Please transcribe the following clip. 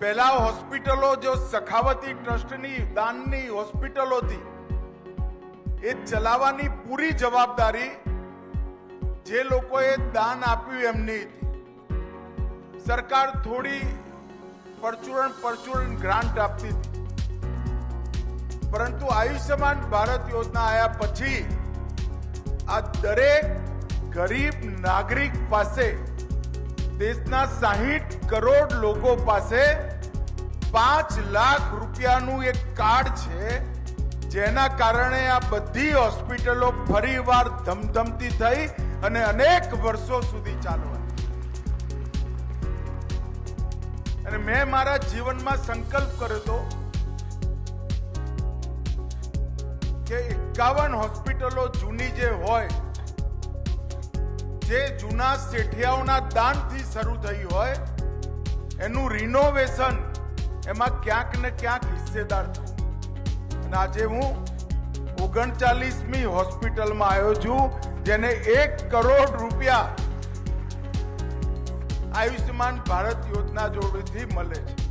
પહેલા હોસ્પિટલો જો સખાવતી ટ્રસ્ટની, દાનની હોસ્પિટલો હતી એ ચલાવવાની પૂરી જવાબદારી જે લોકોએ દાન આપ્યું એમની હતી. સરકાર થોડી પરચુરણ પરચુરણ ગ્રાન્ટ આપતી હતી. પરંતુ આયુષ્યમાન ભારત યોજના આવ્યા પછી આ દરેક ગરીબ નાગરિક પાસે દેશના સાહીઠ કરોડ લોકો પાસે પાંચ લાખ રૂપિયાનું એક કાર્ડ છે, જેના કારણે આ બધી હોસ્પિટલો ફરીવાર ધમધમતી થઈ અને અનેક વર્ષો સુધી ચાલવાની અને મેં મારા જીવનમાં સંકલ્પ કર્યો હતો કે એકાવન હોસ્પિટલો જૂની જે હોય જે જૂના શેઠિયાઓના દાનથી શરૂ થઈ હોય, એનું રિનોવેશન એમાં ક્યાંક ને ક્યાંક હિસ્સેદાર છું અને આજે હું ઓગણચાલીસમી હોસ્પિટલમાં આવ્યો છું, જેને એક કરોડ રૂપિયા આયુષ્યમાન ભારત યોજના જોડેથી મળે છે.